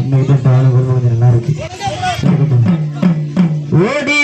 இன்னைக்கு நல்லா இருக்கு. ஓடி